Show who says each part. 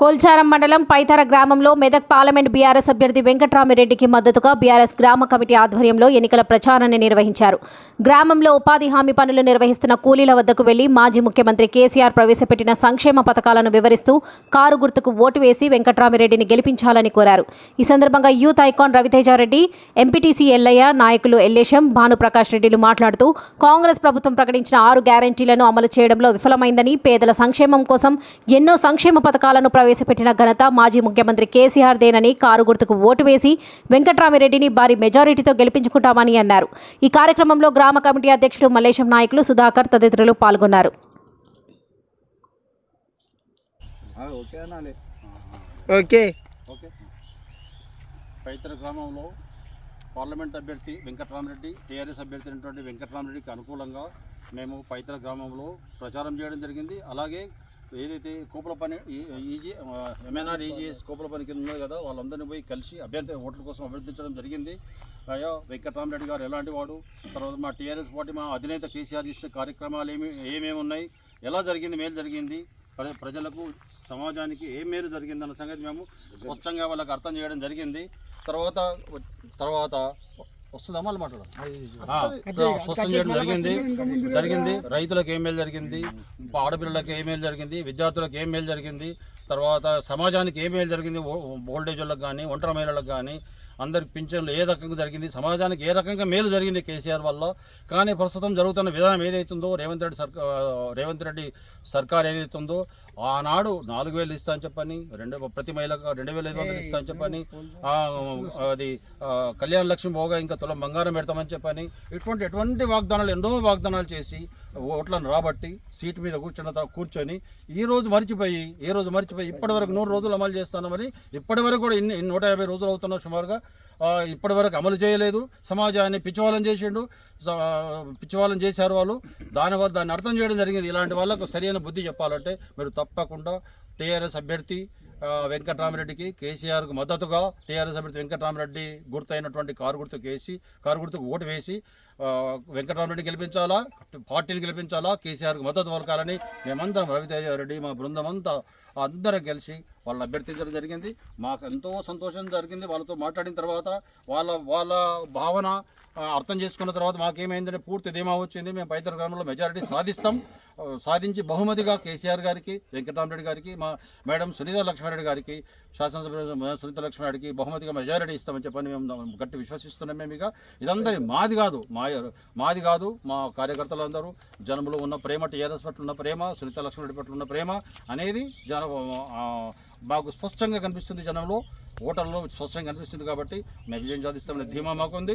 Speaker 1: కోల్చారం మండలం పైతర గ్రామంలో Medak parliament BRS అభ్యర్థి వెంకట్రామిరెడ్డికి మద్దతుగా బీఆర్ఎస్ గ్రామ కమిటీ ఆధ్వర్యంలో ఎన్నికల ప్రచారాన్ని నిర్వహించారు. గ్రామంలో ఉపాధి హామీ పనులు నిర్వహిస్తున్న కూలీల వద్దకు వెళ్ళి మాజీ ముఖ్యమంత్రి కేసీఆర్ ప్రవేశపెట్టిన సంక్షేమ పథకాలను వివరిస్తూ కారు గుర్తుకు ఓటు వేసి వెంకట్రామిరెడ్డిని గెలిపించాలని కోరారు. ఈ సందర్భంగా youth icon Raviteja Reddy MPTC Ellaiah నాయకులు ఎల్లేశం భానుప్రకాష్ రెడ్డిలు మాట్లాడుతూ కాంగ్రెస్ ప్రభుత్వం ప్రకటించిన ఆరు గ్యారంటీలను అమలు చేయడంలో విఫలమైందని పేదల సంక్షేమం కోసం ఎన్నో సంక్షేమ పథకాలను ప్రవేశపెట్టిన ఘనత మాజీ ముఖ్యమంత్రి కేసీఆర్ దేనని కారు గుర్తుకు ఓటు వేసి వెంకట్రామిరెడ్డిని భారీ మెజారిటీతో గెలిపించుకుంటామని అన్నారు. ఈ కార్యక్రమంలో గ్రామ కమిటీ అధ్యక్షుడు మల్లేశం నాయకులు సుధాకర్ తదితరులు పాల్గొన్నారు.
Speaker 2: ఓకే
Speaker 3: పైతర గ్రామంలో పార్లమెంట్ అభ్యర్థి వెంకట్రామరెడ్డి టీఆర్ఎస్ అభ్యర్థి అయినటువంటి వెంకట్రామరెడ్డికి అనుకూలంగా మేము పైతర గ్రామంలో ప్రచారం చేయడం జరిగింది. అలాగే ఏదైతే కూపల పని ఈజీ ఎంఎన్ఆర్ ఈజీఎస్ కూపల పని కింద ఉన్నది కదా వాళ్ళందరినీ పోయి కలిసి అభ్యర్థి ఓట్ల కోసం అభ్యర్థించడం జరిగింది. అయ్యా వెంకటరామరెడ్డి గారు ఎలాంటి వాడు? తర్వాత మా టీఆర్ఎస్ పార్టీ మా అధినేత కేసీఆర్ చేసిన కార్యక్రమాలు ఏమి ఏమేమి ఉన్నాయి ఎలా జరిగింది మేలు జరిగింది? ప్రజలకు సమాజానికి ఏం మేలు జరిగింది అన్న సంగతి మేము స్పష్టంగా వాళ్ళకి అర్థం చేయడం జరిగింది. తర్వాత తర్వాత జరిగింది. జరిగింది. రైతులకు ఏం మేలు జరిగింది? ఆడపిల్లలకు ఏం మేలు జరిగింది? విద్యార్థులకు ఏం మేలు జరిగింది? తర్వాత సమాజానికి ఏం మేలు జరిగింది? ఓ- ఓల్డేజ్ వాళ్ళకి కానీ ఒంటరి మహిళలకు కానీ అందరికి పింఛన్లు ఏ రకంగా జరిగింది? సమాజానికి ఏ రకంగా మేలు జరిగింది కేసీఆర్ వల్ల? కానీ ప్రస్తుతం జరుగుతున్న విధానం ఏదైతుందో రేవంత్ రెడ్డి సర్కా రేవంత్ రెడ్డి సర్కార్ ఏదైతుందో ఆనాడు నాలుగు వేలు ఇస్తా అని చెప్పని రెండు ప్రతి మహిళకు రెండు వేల ఐదు వందలు ఇస్తా అని చెప్పని అది కళ్యాణ లక్ష్మి పోగా ఇంకా తులం బంగారం పెడతామని చెప్పని ఇటువంటి ఎటువంటి వాగ్దానాలు ఎన్నో వాగ్దానాలు చేసి ఓట్లను రాబట్టి సీటు మీద కూర్చున్న తర్వాత కూర్చొని ఈ రోజు మర్చిపోయి ఏ రోజు మర్చిపోయి ఇప్పటి వరకు నూరు రోజులు అమలు చేస్తామని ఇప్పటి వరకు కూడా ఇన్ని నూట యాభై రోజులు అవుతున్నా సుమారుగా ఇప్పటి వరకు అమలు చేయలేదు సమాజాన్ని పిచ్చివాళ్ళం చేసిండు పిచ్చివాళ్ళం చేశారు వాళ్ళు దానివల్ల దాన్ని అర్థం చేయడం జరిగింది ఇలాంటి వాళ్ళకు సరైన బుద్ధి చెప్పాలంటే మీరు తప్పకుండా టీఆర్ఎస్ అభ్యర్థి వెంకటరామరెడ్డికి కేసీఆర్కు మద్దతుగా టీఆర్ఎస్ అభ్యర్థి వెంకట్రామరెడ్డి గుర్తయినటువంటి కారు గుర్తుకు వేసి కారు గుర్తుకు ఓటు వేసి ఆ, గెలిపించాలా పార్టీని గెలిపించాలా కేసీఆర్కు మద్దతు పలకాలని మేమందరం రవితేజ రెడ్డి మా బృందం అంతా అందరం కలిసి వాళ్ళని అభ్యర్థించడం జరిగింది. మాకు ఎంతో సంతోషం జరిగింది వాళ్ళతో మాట్లాడిన తర్వాత వాళ్ళ వాళ్ళ భావన అర్థం చేసుకున్న తర్వాత మాకేమైందంటే పూర్తి ధీమా వచ్చింది. మేము పైతర గ్రామంలో మెజారిటీ సాధిస్తాం. సాధించి బహుమతిగా కేసీఆర్ గారికి వెంకటరామరెడ్డి గారికి మా మేడం సునీత లక్ష్మారెడ్డి గారికి శాసనసభ సునీత లక్ష్మారెడ్డికి బహుమతిగా మెజారిటీ ఇస్తామని చెప్పని మేము గట్టి విశ్వసిస్తున్నాం మేము ఇక. ఇదందరి మాది కాదు. మా మాది కాదు. మా కార్యకర్తలందరూ జనములు ఉన్న ప్రేమ టీఆర్ఎస్ పట్ల ఉన్న ప్రేమ సునీత లక్ష్మారెడ్డి పట్ల ఉన్న ప్రేమ అనేది జన మాకు స్పష్టంగా కనిపిస్తుంది జనంలో. ఓటర్లో స్పష్టంగా కనిపిస్తుంది కాబట్టి మేము విజయం సాధిస్తామనే ధీమా మాకుంది.